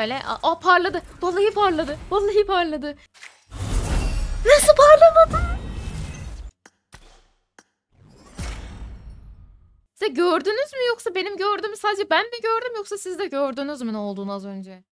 Böyle aa, parladı. Vallahi parladı. Vallahi parladı. Nasıl parlamadı? Siz gördünüz mü yoksa benim gördüğümü sadece ben mi gördüm yoksa siz de gördünüz mü ne olduğunu az önce?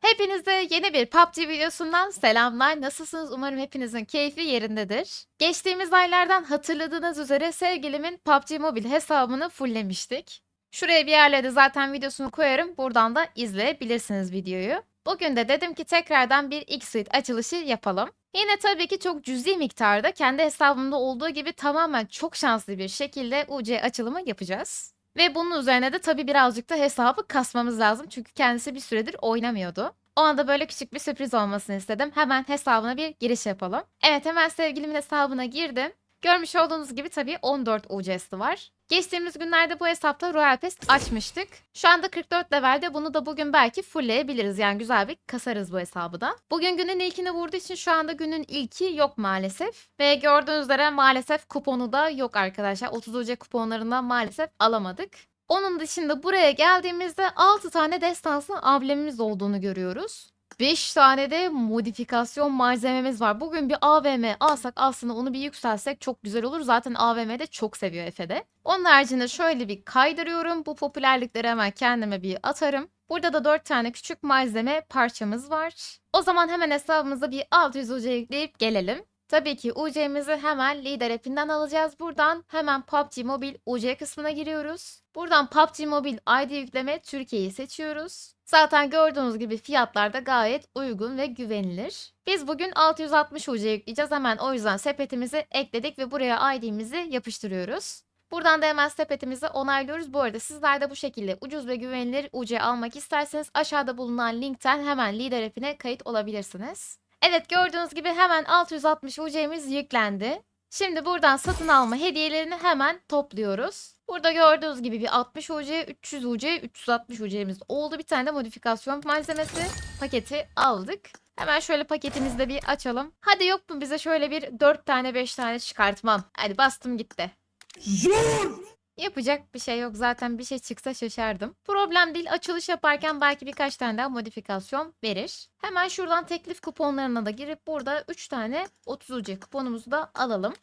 Hepinize yeni bir PUBG videosundan selamlar. Nasılsınız? Umarım hepinizin keyfi yerindedir. Geçtiğimiz aylardan hatırladığınız üzere sevgilimin PUBG Mobile hesabını fulllemiştik. Şuraya bir yerlere zaten videosunu koyarım. Buradan da izleyebilirsiniz videoyu. Bugün de dedim ki tekrardan bir X-Suite açılışı yapalım. Yine tabii ki çok cüzi miktarda kendi hesabımda olduğu gibi tamamen çok şanslı bir şekilde UC açılımı yapacağız. Ve bunun üzerine de tabii birazcık da hesabı kasmamız lazım. Çünkü kendisi bir süredir oynamıyordu. O anda böyle küçük bir sürpriz olmasını istedim. Hemen hesabına bir giriş yapalım. Evet hemen sevgilimin hesabına girdim. Görmüş olduğunuz gibi tabii 14 UC'si var. Geçtiğimiz günlerde bu hesapta Royal Pass açmıştık. Şu anda 44 levelde bunu da bugün belki fullleyebiliriz. Yani güzel bir kasarız bu hesabı da. Bugün günün ilkini vurduğu için şu anda günün ilki yok maalesef. Ve gördüğünüz üzere maalesef kuponu da yok arkadaşlar. 30 UC kuponlarından maalesef alamadık. Onun dışında buraya geldiğimizde 6 tane destansı amblemimiz olduğunu görüyoruz. 5 tane de modifikasyon malzememiz var. Bugün bir AVM alsak aslında onu bir yükselsek çok güzel olur. Zaten AVM de çok seviyor Efe'de. Onun haricinde şöyle bir kaydırıyorum. Bu popülerlikleri hemen kendime bir atarım. Burada da 4 tane küçük malzeme parçamız var. O zaman hemen hesabımıza bir 600 UC yükleyip gelelim. Tabii ki UC'mizi hemen lider app'inden alacağız. Buradan hemen PUBG Mobile UC kısmına giriyoruz. Buradan PUBG Mobile ID yükleme Türkiye'yi seçiyoruz. Zaten gördüğünüz gibi fiyatlar da gayet uygun ve güvenilir. Biz bugün 660 UC yükleyeceğiz. Hemen o yüzden sepetimizi ekledik ve buraya ID'mizi yapıştırıyoruz. Buradan da hemen sepetimizi onaylıyoruz. Bu arada sizler de bu şekilde ucuz ve güvenilir UC almak isterseniz aşağıda bulunan linkten hemen lider app'ine kayıt olabilirsiniz. Evet gördüğünüz gibi hemen 660 UC'miz yüklendi. Şimdi buradan satın alma hediyelerini hemen topluyoruz. Burada gördüğünüz gibi bir 60 UC, 300 UC, 360 UC'miz oldu. Bir tane de modifikasyon malzemesi paketi aldık. Hemen şöyle paketimizi de bir açalım. Hadi yok mu bize şöyle bir 4 tane 5 tane çıkartmam. Hadi bastım gitti. Yapacak bir şey yok zaten bir şey çıksa şaşardım. Problem değil açılış yaparken belki birkaç tane daha modifikasyon verir. Hemen şuradan teklif kuponlarına da girip burada 3 tane 30 UC kuponumuzu da alalım.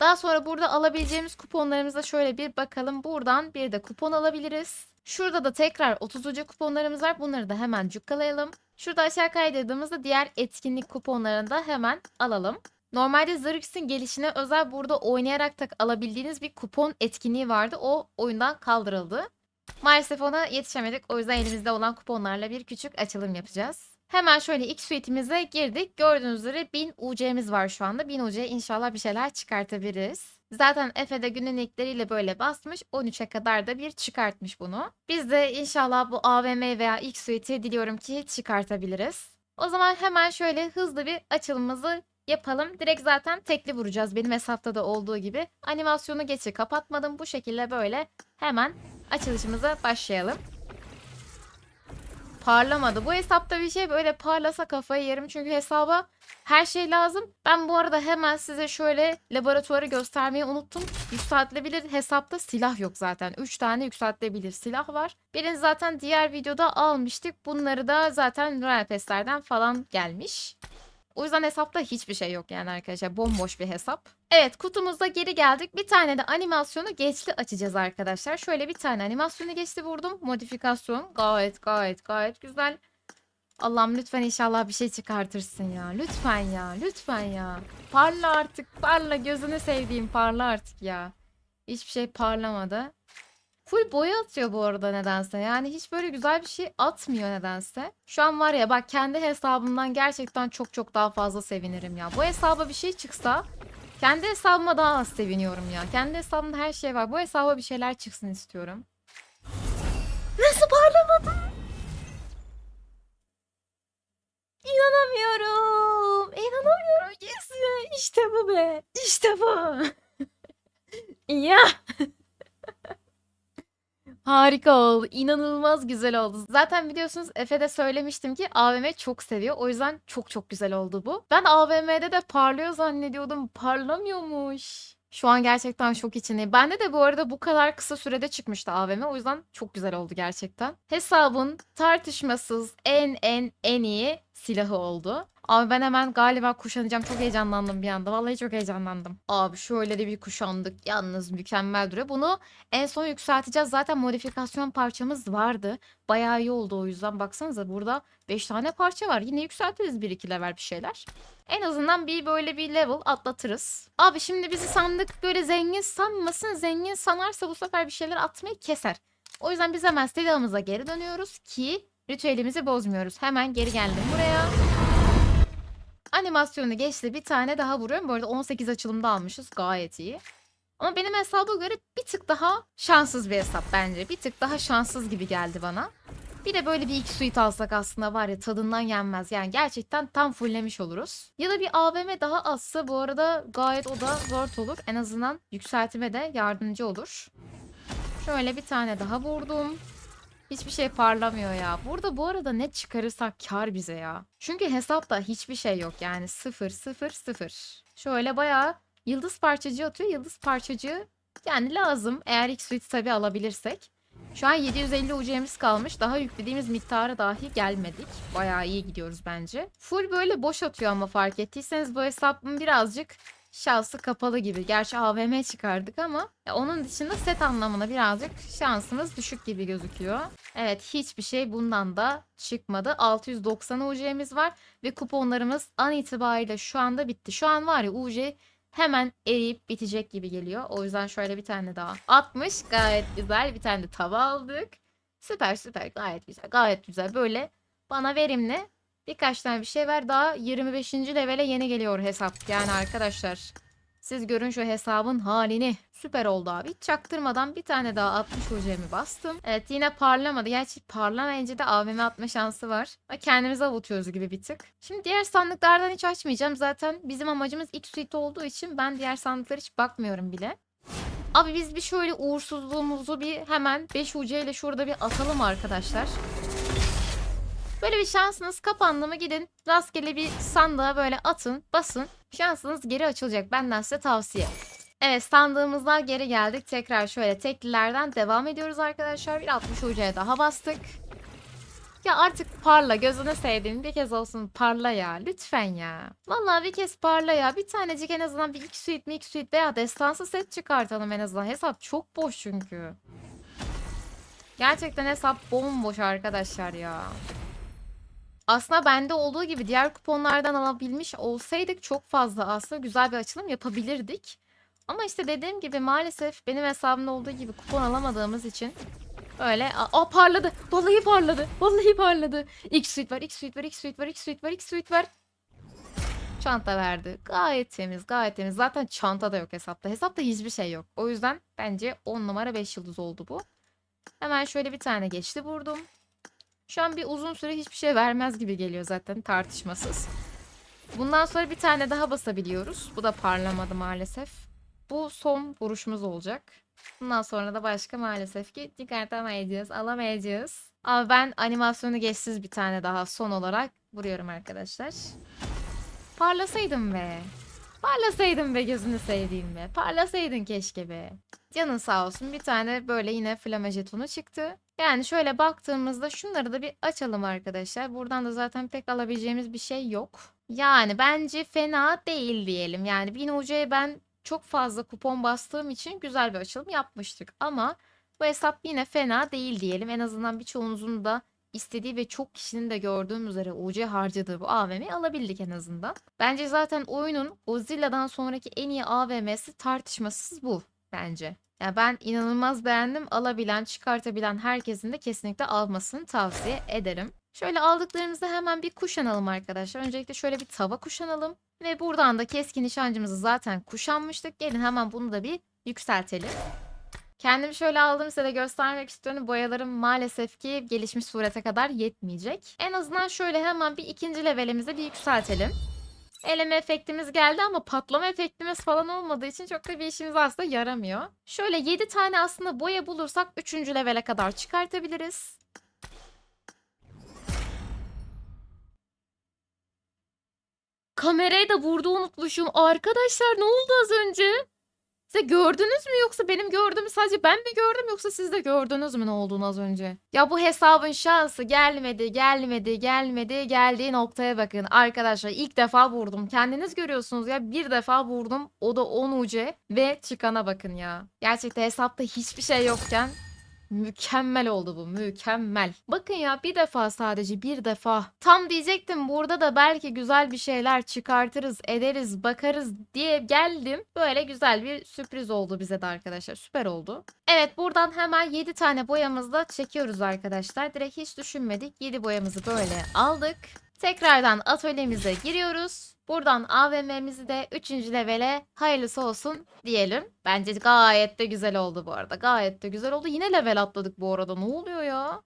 Daha sonra burada alabileceğimiz kuponlarımıza şöyle bir bakalım. Buradan bir de kupon alabiliriz. Şurada da tekrar 30 UC kuponlarımız var. Bunları da hemen cukkalayalım. Şurada aşağı kaydırdığımızda diğer etkinlik kuponlarını da hemen alalım. Normalde Zerix'in gelişine özel burada oynayarak da alabildiğiniz bir kupon etkinliği vardı. O oyundan kaldırıldı. Maalesef ona yetişemedik. O yüzden elimizde olan kuponlarla bir küçük açılım yapacağız. Hemen şöyle X suite'imize girdik. Gördüğünüz üzere 1000 UC'miz var şu anda. 1000 UC inşallah bir şeyler çıkartabiliriz. Zaten Efe'de günün ilkleriyle böyle basmış. 13'e kadar da bir çıkartmış bunu. Biz de inşallah bu AVM veya X suite'i diliyorum ki çıkartabiliriz. O zaman hemen şöyle hızlı bir açılımımızı yapalım. Direkt zaten tekli vuracağız benim hesapta da olduğu gibi. Animasyonu geçi kapatmadım. Bu şekilde böyle hemen açılışımıza başlayalım. Parlamadı. Bu hesapta bir şey böyle parlasa kafayı yerim. Çünkü hesaba her şey lazım. Ben bu arada hemen size şöyle laboratuvarı göstermeyi unuttum. Yükseltilebilir hesapta silah yok zaten. 3 tane yükseltilebilir silah var. Birini zaten diğer videoda almıştık. Bunları da zaten Royal falan gelmiş. O yüzden hesapta hiçbir şey yok yani arkadaşlar. Bomboş bir hesap. Evet kutumuzda geri geldik. Bir tane de animasyonu geçli açacağız arkadaşlar. Şöyle bir tane animasyonu geçli vurdum. Modifikasyon gayet gayet gayet güzel. Allah'ım lütfen inşallah bir şey çıkartırsın ya. Lütfen ya lütfen ya. Parla artık parla gözünü sevdiğim parla artık ya. Hiçbir şey parlamadı. Full boya atıyor bu arada nedense. Yani hiç böyle güzel bir şey atmıyor nedense. Şu an var ya bak kendi hesabımdan gerçekten çok çok daha fazla sevinirim ya. Bu hesaba bir şey çıksa kendi hesabıma daha az seviniyorum ya. Kendi hesabımda her şey var. Bu hesaba bir şeyler çıksın istiyorum. Nasıl parlamadı? İnanamıyorum. İnanamıyorum. Yes. İşte bu be. İşte bu. ya. Harika oldu. İnanılmaz güzel oldu. Zaten biliyorsunuz Efe'de söylemiştim ki AVM çok seviyor. O yüzden çok çok güzel oldu bu. Ben AVM'de de parlıyor zannediyordum. Parlamıyormuş. Şu an gerçekten şok içindeyim. Bende de bu arada bu kadar kısa sürede çıkmıştı AVM. O yüzden çok güzel oldu gerçekten. Hesabın tartışmasız en en en iyi silahı oldu. Abi ben hemen galiba kuşanacağım. Çok heyecanlandım bir anda. Vallahi çok heyecanlandım. Abi şöyle de bir kuşandık. Yalnız mükemmel duruyor. Bunu en son yükselteceğiz. Zaten modifikasyon parçamız vardı. Bayağı iyi oldu o yüzden. Baksanıza burada 5 tane parça var. Yine yükseltiriz 1-2 level bir şeyler. En azından bir böyle bir level atlatırız. Abi şimdi bizi sandık böyle zengin sanmasın. Zengin sanarsa bu sefer bir şeyler atmayı keser. O yüzden biz hemen silahımıza geri dönüyoruz ki ritüelimizi bozmuyoruz. Hemen geri geldim buraya. Animasyonu geçti. Bir tane daha vuruyorum. Bu arada 18 açılımda almışız. Gayet iyi. Ama benim hesaba göre bir tık daha şanssız bir hesap bence. Bir tık daha şanssız gibi geldi bana. Bir de böyle bir iki suite alsak aslında var ya tadından yenmez. Yani gerçekten tam fulllemiş oluruz. Ya da bir AVM daha azsa bu arada gayet o da zor olur. En azından yükseltime de yardımcı olur. Şöyle bir tane daha vurdum. Hiçbir şey parlamıyor ya. Burada bu arada ne çıkarırsak kar bize ya. Çünkü hesapta hiçbir şey yok yani sıfır sıfır sıfır. Şöyle bayağı yıldız parçacığı atıyor. Yıldız parçacığı yani lazım eğer ilk suite tabi alabilirsek. Şu an 750 UC'miz kalmış. Daha yüklediğimiz miktara dahi gelmedik. Bayağı iyi gidiyoruz bence. Full böyle boş atıyor ama fark ettiyseniz bu hesabın birazcık şansı kapalı gibi. Gerçi AVM çıkardık ama ya onun dışında set anlamına birazcık şansımız düşük gibi gözüküyor. Evet hiçbir şey bundan da çıkmadı. 690 UC'miz var ve kuponlarımız an itibariyle şu anda bitti. Şu an var ya UC hemen eriyip bitecek gibi geliyor. O yüzden şöyle bir tane daha 60 gayet güzel bir tane de tava aldık. Süper süper gayet güzel gayet güzel böyle bana verimli birkaç tane bir şey ver daha 25. levele yeni geliyor hesap yani arkadaşlar. Siz görün şu hesabın halini. Süper oldu abi. Hiç çaktırmadan bir tane daha 60 UC'mi bastım. Evet yine parlamadı. Gerçi parlamayınca da AVM atma şansı var. Ama kendimizi avutuyoruz gibi bir tık. Şimdi diğer sandıklardan hiç açmayacağım. Zaten bizim amacımız ilk suite olduğu için ben diğer sandıklara hiç bakmıyorum bile. Abi biz bir şöyle uğursuzluğumuzu bir hemen 5 UC ile şurada bir atalım arkadaşlar. Böyle bir şansınız kapandı mı gidin rastgele bir sandığa böyle atın basın. Şansınız geri açılacak benden size tavsiye. Evet sandığımızdan geri geldik. Tekrar şöyle teklilerden devam ediyoruz arkadaşlar. Bir 60 ucuya daha bastık. Ya artık parla gözünü sevdiğim bir kez olsun parla ya lütfen ya. Vallahi bir kez parla ya bir tanecik en azından bir ilk suite mi ilk suite veya destansı set çıkartalım en azından. Hesap çok boş çünkü. Gerçekten hesap bomboş arkadaşlar ya. Aslında bende olduğu gibi diğer kuponlardan alabilmiş olsaydık çok fazla aslında güzel bir açılım yapabilirdik. Ama işte dediğim gibi maalesef benim hesabımda olduğu gibi kupon alamadığımız için öyle aa parladı. Vallahi parladı. Vallahi parladı. X suite var, X suite var, X suite var, X suite var, X suite var. Çanta verdi. Gayet temiz, gayet temiz. Zaten çanta da yok hesapta. Hesapta hiçbir şey yok. O yüzden bence 10 numara 5 yıldız oldu bu. Hemen şöyle bir tane geçti vurdum. Şu an bir uzun süre hiçbir şey vermez gibi geliyor zaten tartışmasız. Bundan sonra bir tane daha basabiliyoruz. Bu da parlamadı maalesef. Bu son vuruşumuz olacak. Bundan sonra da başka maalesef ki çıkartamayacağız, alamayacağız. Ama ben animasyonu geçsiz bir tane daha son olarak vuruyorum arkadaşlar. Parlasaydım be. Parlasaydım be gözünü sevdiğim be. Parlasaydın keşke be. Canın sağ olsun bir tane böyle yine flame jetonu çıktı. Yani şöyle baktığımızda şunları da bir açalım arkadaşlar. Buradan da zaten pek alabileceğimiz bir şey yok. Yani bence fena değil diyelim. Yani 1000 UC'ye ben çok fazla kupon bastığım için güzel bir açılım yapmıştık. Ama bu hesap yine fena değil diyelim. En azından birçoğunuzun da istediği ve çok kişinin de gördüğüm üzere UC harcadığı bu AVM'yi alabildik en azından. Bence zaten oyunun Godzilla'dan sonraki en iyi AVM'si tartışmasız bu bence. Yani ben inanılmaz beğendim. Alabilen, çıkartabilen herkesin de kesinlikle almasını tavsiye ederim. Şöyle aldıklarımızda hemen bir kuşanalım arkadaşlar. Öncelikle şöyle bir tava kuşanalım. Ve buradan da keskin nişancımızı zaten kuşanmıştık. Gelin hemen bunu da bir yükseltelim. Kendimi şöyle aldım size de göstermek istiyorum. Boyalarım maalesef ki gelişmiş surete kadar yetmeyecek. En azından şöyle hemen bir ikinci levelimize bir yükseltelim. Eleme efektimiz geldi ama patlama efektimiz falan olmadığı için çok da bir işimiz aslında yaramıyor. Şöyle 7 tane aslında boya bulursak 3. levele kadar çıkartabiliriz. Kamerayı da burada unutmuşum. Arkadaşlar ne oldu az önce? Size gördünüz mü yoksa benim gördüğümü sadece ben mi gördüm yoksa siz de gördünüz mü ne olduğunu az önce? Ya bu hesabın şansı gelmedi, gelmedi, gelmedi, geldiği noktaya bakın. Arkadaşlar ilk defa vurdum. Kendiniz görüyorsunuz ya bir defa vurdum. O da 10 UC ve çıkana bakın ya. Gerçekten hesapta hiçbir şey yokken Mükemmel oldu bu mükemmel. Bakın ya bir defa sadece bir defa. Tam diyecektim burada da belki güzel bir şeyler çıkartırız ederiz bakarız diye geldim. Böyle güzel bir sürpriz oldu bize de arkadaşlar süper oldu. Evet buradan hemen 7 tane boyamızı da çekiyoruz arkadaşlar. Direkt hiç düşünmedik 7 boyamızı böyle aldık. Tekrardan atölyemize giriyoruz. Buradan AVM'mizi de 3. levele hayırlısı olsun diyelim. Bence gayet de güzel oldu bu arada. Gayet de güzel oldu. Yine level atladık bu arada. Ne oluyor ya?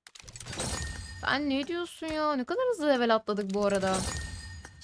Sen ne diyorsun ya? Ne kadar hızlı level atladık bu arada.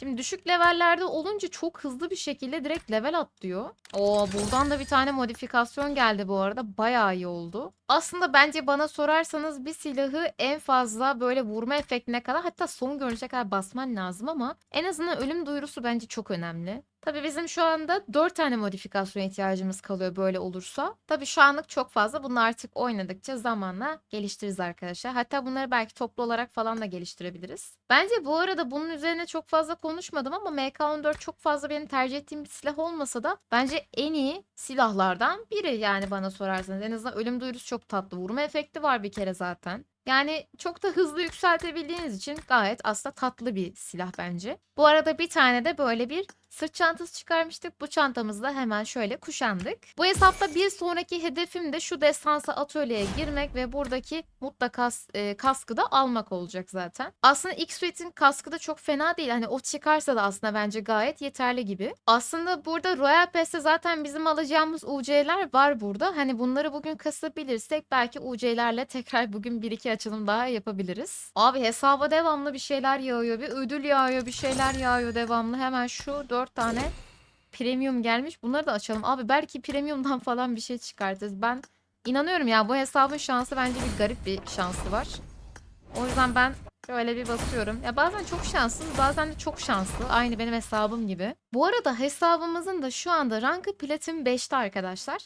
Şimdi düşük levellerde olunca çok hızlı bir şekilde direkt level atlıyor. Oo buradan da bir tane modifikasyon geldi bu arada. Bayağı iyi oldu. Aslında bence bana sorarsanız bir silahı en fazla böyle vurma efektine kadar hatta son görünüşe kadar basman lazım ama en azından ölüm duyurusu bence çok önemli. Tabii bizim şu anda 4 tane modifikasyon ihtiyacımız kalıyor böyle olursa. Tabii şu anlık çok fazla. Bunu artık oynadıkça zamanla geliştiririz arkadaşlar. Hatta bunları belki toplu olarak falan da geliştirebiliriz. Bence bu arada bunun üzerine çok fazla konuşmadım ama MK14 çok fazla benim tercih ettiğim bir silah olmasa da bence en iyi silahlardan biri yani bana sorarsanız. En azından ölüm duyurusu çok tatlı. Vurma efekti var bir kere zaten. Yani çok da hızlı yükseltebildiğiniz için gayet aslında tatlı bir silah bence. Bu arada bir tane de böyle bir sırt çantası çıkarmıştık. Bu çantamızı da hemen şöyle kuşandık. Bu hesapta bir sonraki hedefim de şu destansa atölyeye girmek ve buradaki mutlaka e, kaskı da almak olacak zaten. Aslında X-Suite'in kaskı da çok fena değil. Hani o çıkarsa da aslında bence gayet yeterli gibi. Aslında burada Royal Pass'te zaten bizim alacağımız UC'ler var burada. Hani bunları bugün kasabilirsek belki UC'lerle tekrar bugün bir iki açılım daha yapabiliriz. Abi hesaba devamlı bir şeyler yağıyor. Bir ödül yağıyor, bir şeyler yağıyor devamlı. Hemen şu 4 tane premium gelmiş. Bunları da açalım. Abi belki premiumdan falan bir şey çıkartırız. Ben inanıyorum ya bu hesabın şansı bence bir garip bir şansı var. O yüzden ben şöyle bir basıyorum. Ya bazen çok şanssız bazen de çok şanslı. Aynı benim hesabım gibi. Bu arada hesabımızın da şu anda rankı platin 5'te arkadaşlar.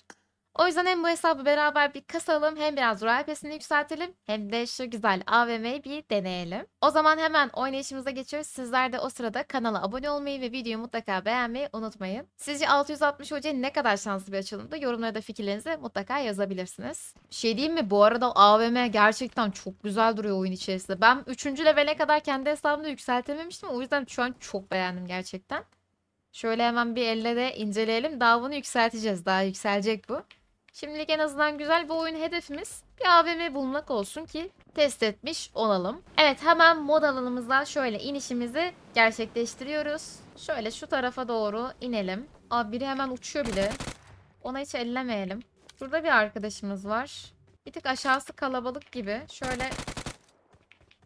O yüzden hem bu hesabı beraber bir kasalım hem biraz Royal Pass'ini yükseltelim hem de şu güzel AVM'yi bir deneyelim. O zaman hemen oynayışımıza geçiyoruz. Sizler de o sırada kanala abone olmayı ve videoyu mutlaka beğenmeyi unutmayın. Sizce 660 hoca ne kadar şanslı bir açılımda? Yorumlarda fikirlerinizi mutlaka yazabilirsiniz. Şey diyeyim mi? Bu arada AVM gerçekten çok güzel duruyor oyun içerisinde. Ben 3. levele kadar kendi hesabımda yükseltememiştim. O yüzden şu an çok beğendim gerçekten. Şöyle hemen bir elle de inceleyelim. Daha bunu yükselteceğiz. Daha yükselecek bu. Şimdilik en azından güzel bir oyun hedefimiz bir AVM bulmak olsun ki test etmiş olalım. Evet hemen mod alanımızdan şöyle inişimizi gerçekleştiriyoruz. Şöyle şu tarafa doğru inelim. Abi biri hemen uçuyor bile. Ona hiç ellemeyelim. Burada bir arkadaşımız var. Bir tık aşağısı kalabalık gibi. Şöyle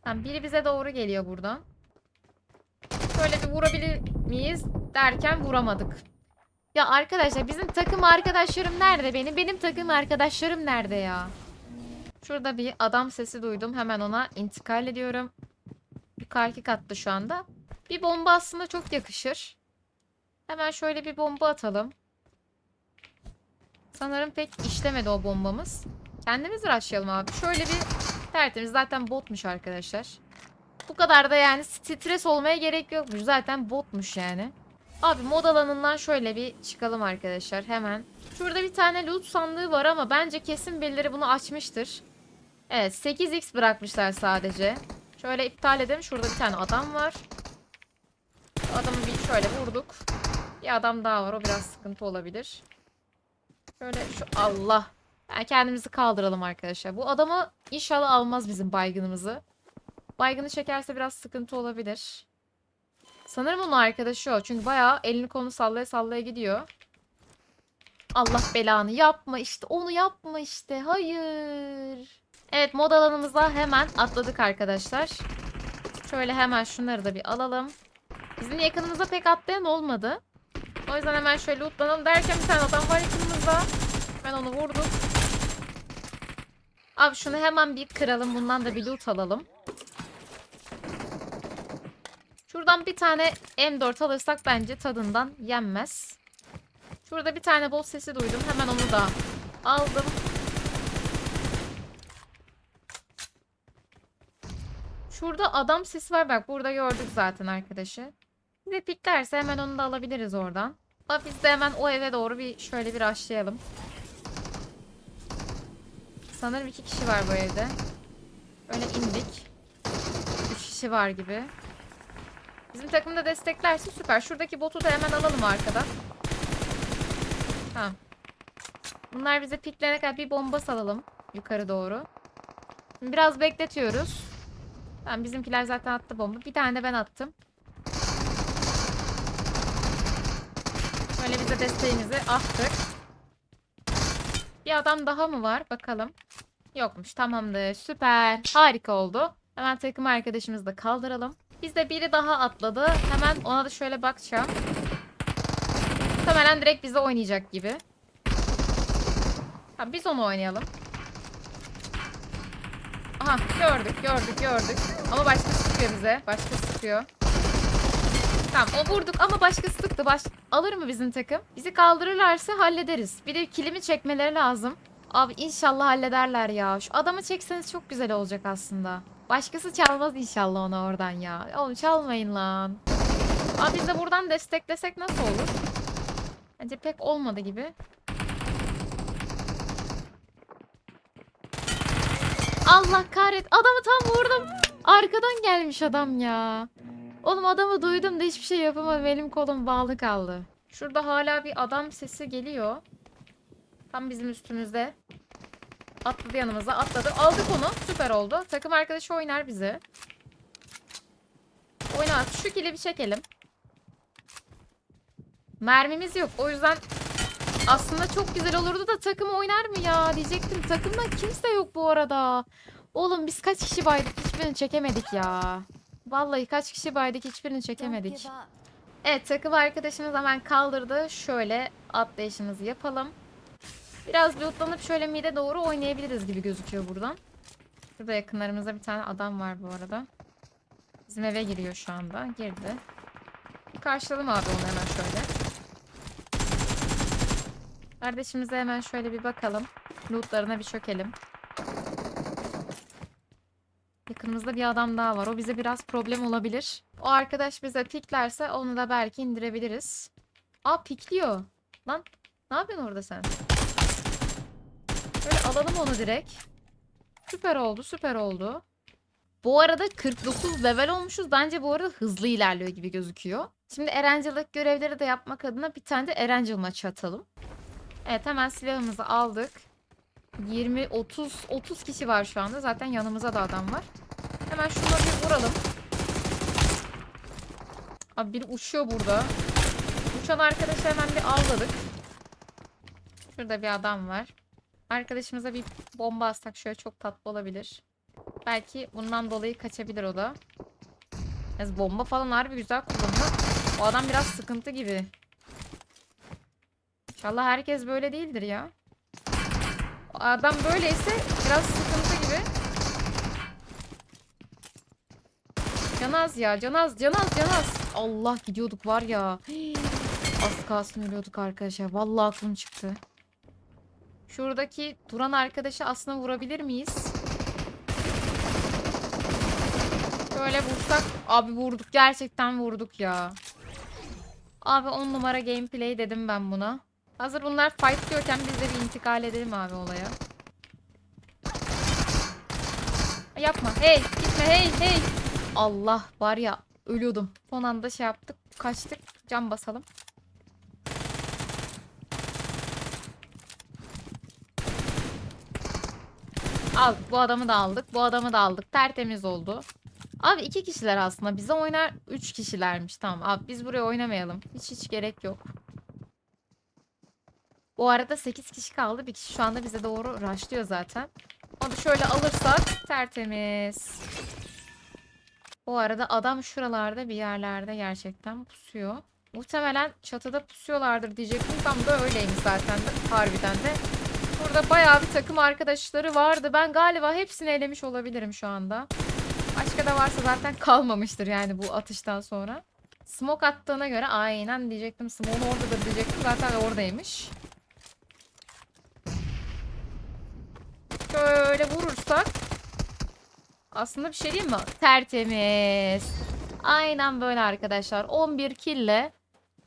Tamam, biri bize doğru geliyor buradan. Şöyle bir vurabilir miyiz derken vuramadık. Ya arkadaşlar bizim takım arkadaşlarım nerede benim? Benim takım arkadaşlarım nerede ya? Şurada bir adam sesi duydum. Hemen ona intikal ediyorum. Yukarıki katta şu anda. Bir bomba aslında çok yakışır. Hemen şöyle bir bomba atalım. Sanırım pek işlemedi o bombamız. Kendimiz rushlayalım abi. Şöyle bir tertemiz. Zaten botmuş arkadaşlar. Bu kadar da yani stres olmaya gerek yokmuş. Zaten botmuş yani. Abi mod alanından şöyle bir çıkalım arkadaşlar hemen. Şurada bir tane loot sandığı var ama bence kesin birileri bunu açmıştır. Evet 8x bırakmışlar sadece. Şöyle iptal edelim. Şurada bir tane adam var. Adamı bir şöyle vurduk. Bir adam daha var. O biraz sıkıntı olabilir. Şöyle şu Allah. Yani kendimizi kaldıralım arkadaşlar. Bu adamı inşallah almaz bizim baygınımızı. Baygını çekerse biraz sıkıntı olabilir. Sanırım onun arkadaşı o. Çünkü bayağı elini kolunu sallaya sallaya gidiyor. Allah belanı yapma işte. Onu yapma işte. Hayır. Evet mod alanımıza hemen atladık arkadaşlar. Şöyle hemen şunları da bir alalım. Bizim yakınımıza pek atlayan olmadı. O yüzden hemen şöyle lootlanalım derken bir tane adam var yakınımızda. Ben onu vurdum. Abi şunu hemen bir kıralım. Bundan da bir loot alalım. Şuradan bir tane M4 alırsak bence tadından yenmez. Şurada bir tane bot sesi duydum. Hemen onu da aldım. Şurada adam sesi var. Bak burada gördük zaten arkadaşı. Bize piklerse hemen onu da alabiliriz oradan. Ama biz de hemen o eve doğru bir şöyle bir açlayalım. Sanırım iki kişi var bu evde. Öyle indik. Üç kişi var gibi. Bizim takımda desteklerse süper. Şuradaki botu da hemen alalım arkadan. Tamam. Bunlar bize piklene kadar bir bomba salalım. Yukarı doğru. Şimdi Biraz bekletiyoruz. Tamam bizimkiler zaten attı bomba. Bir tane de ben attım. Böyle bize desteğimizi attık. Bir adam daha mı var? Bakalım. Yokmuş. Tamamdır. Süper. Harika oldu. Hemen takım arkadaşımızı da kaldıralım. Bizde biri daha atladı. Hemen ona da şöyle bakacağım. Muhtemelen direkt bize oynayacak gibi. Ha, biz onu oynayalım. Aha gördük gördük gördük. Ama başka sıkıyor bize. Başka sıkıyor. Tamam o vurduk ama başka sıktı. Baş... Alır mı bizim takım? Bizi kaldırırlarsa hallederiz. Bir de kilimi çekmeleri lazım. Abi inşallah hallederler ya. Şu adamı çekseniz çok güzel olacak aslında. Başkası çalmaz inşallah ona oradan ya. Oğlum çalmayın lan. Abi biz de buradan desteklesek nasıl olur? Bence pek olmadı gibi. Allah kahret. Adamı tam vurdum. Arkadan gelmiş adam ya. Oğlum adamı duydum da hiçbir şey yapamadım. Elim kolum bağlı kaldı. Şurada hala bir adam sesi geliyor. Tam bizim üstümüzde. Atladı yanımıza. Atladı. Aldık onu. Süper oldu. Takım arkadaşı oynar bizi. Oynar. Şu kili bir çekelim. Mermimiz yok. O yüzden aslında çok güzel olurdu da takım oynar mı ya diyecektim. Takımda kimse yok bu arada. Oğlum biz kaç kişi baydık hiçbirini çekemedik ya. Vallahi kaç kişi baydık hiçbirini çekemedik. Evet takım arkadaşımız hemen kaldırdı. Şöyle atlayışımızı yapalım. Biraz lootlanıp şöyle mide doğru oynayabiliriz gibi gözüküyor buradan. Burada yakınlarımızda bir tane adam var bu arada. Bizim eve giriyor şu anda. Girdi. Bir karşılayalım abi onu hemen şöyle. Kardeşimize hemen şöyle bir bakalım. Lootlarına bir çökelim. Yakınımızda bir adam daha var. O bize biraz problem olabilir. O arkadaş bize piklerse onu da belki indirebiliriz. Aa pikliyor. Lan ne yapıyorsun orada sen? Şöyle alalım onu direkt. Süper oldu süper oldu. Bu arada 49 level olmuşuz. Bence bu arada hızlı ilerliyor gibi gözüküyor. Şimdi Erangel'lık görevleri de yapmak adına bir tane de Erangel maçı atalım. Evet hemen silahımızı aldık. 20, 30, 30 kişi var şu anda. Zaten yanımıza da adam var. Hemen şunları bir vuralım. Abi biri uçuyor burada. Uçan arkadaşı hemen bir avladık. Şurada bir adam var. Arkadaşımıza bir bomba atsak şöyle çok tatlı olabilir. Belki bundan dolayı kaçabilir o da. Yalnız bomba falan harbi güzel kullanıyor. O adam biraz sıkıntı gibi. İnşallah herkes böyle değildir ya. O adam böyleyse biraz sıkıntı gibi. Canaz ya canaz canaz canaz. Allah gidiyorduk var ya. Hii. Az kalsın ölüyorduk arkadaşlar. Vallahi aklım çıktı. Şuradaki duran arkadaşı aslında vurabilir miyiz? Şöyle vursak. Abi vurduk. Gerçekten vurduk ya. Abi 10 numara gameplay dedim ben buna. Hazır bunlar fight diyorken biz de bir intikal edelim abi olaya. Yapma. Hey gitme hey hey. Allah var ya ölüyordum. Son anda şey yaptık. Kaçtık. Cam basalım. Al bu adamı da aldık. Bu adamı da aldık. Tertemiz oldu. Abi iki kişiler aslında. Bize oynar üç kişilermiş. Tamam abi biz buraya oynamayalım. Hiç hiç gerek yok. Bu arada 8 kişi kaldı. Bir kişi şu anda bize doğru rushlıyor zaten. Onu şöyle alırsak tertemiz. Bu arada adam şuralarda bir yerlerde gerçekten pusuyor. Muhtemelen çatıda pusuyorlardır diyecektim. Tam da öyleymiş zaten de. Harbiden de. Burada bayağı bir takım arkadaşları vardı. Ben galiba hepsini elemiş olabilirim şu anda. Başka da varsa zaten kalmamıştır yani bu atıştan sonra. Smoke attığına göre aynen diyecektim. Smoke'un oradadır diyecektim. Zaten oradaymış. Şöyle vurursak aslında bir şey diyeyim mi? Tertemiz. Aynen böyle arkadaşlar. 11 kille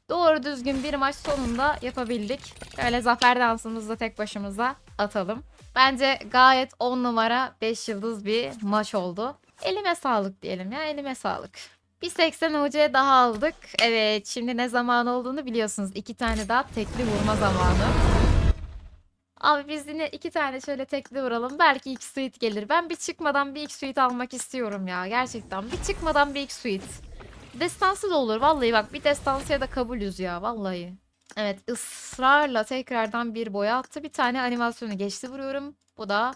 doğru düzgün bir maç sonunda yapabildik. Şöyle zafer dansımızı da tek başımıza atalım. Bence gayet 10 numara 5 yıldız bir maç oldu. Elime sağlık diyelim ya elime sağlık. Bir 80 UC daha aldık. Evet şimdi ne zaman olduğunu biliyorsunuz. İki tane daha tekli vurma zamanı. Abi biz yine iki tane şöyle tekli vuralım. Belki ilk suite gelir. Ben bir çıkmadan bir ilk suite almak istiyorum ya. Gerçekten bir çıkmadan bir ilk suite. Destansı da olur. Vallahi bak bir destansıya da kabulüz ya. Vallahi. Evet ısrarla tekrardan bir boya attı. Bir tane animasyonu geçti vuruyorum. Bu da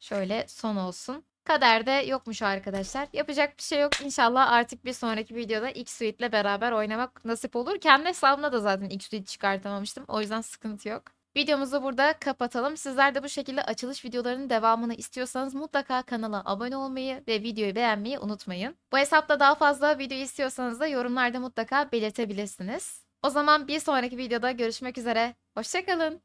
şöyle son olsun. Kaderde yokmuş arkadaşlar. Yapacak bir şey yok. İnşallah artık bir sonraki videoda X-Suite ile beraber oynamak nasip olur. Kendi hesabımda da zaten X-Suite çıkartamamıştım. O yüzden sıkıntı yok. Videomuzu burada kapatalım. Sizler de bu şekilde açılış videolarının devamını istiyorsanız mutlaka kanala abone olmayı ve videoyu beğenmeyi unutmayın. Bu hesapta daha fazla video istiyorsanız da yorumlarda mutlaka belirtebilirsiniz. O zaman bir sonraki videoda görüşmek üzere. Hoşçakalın.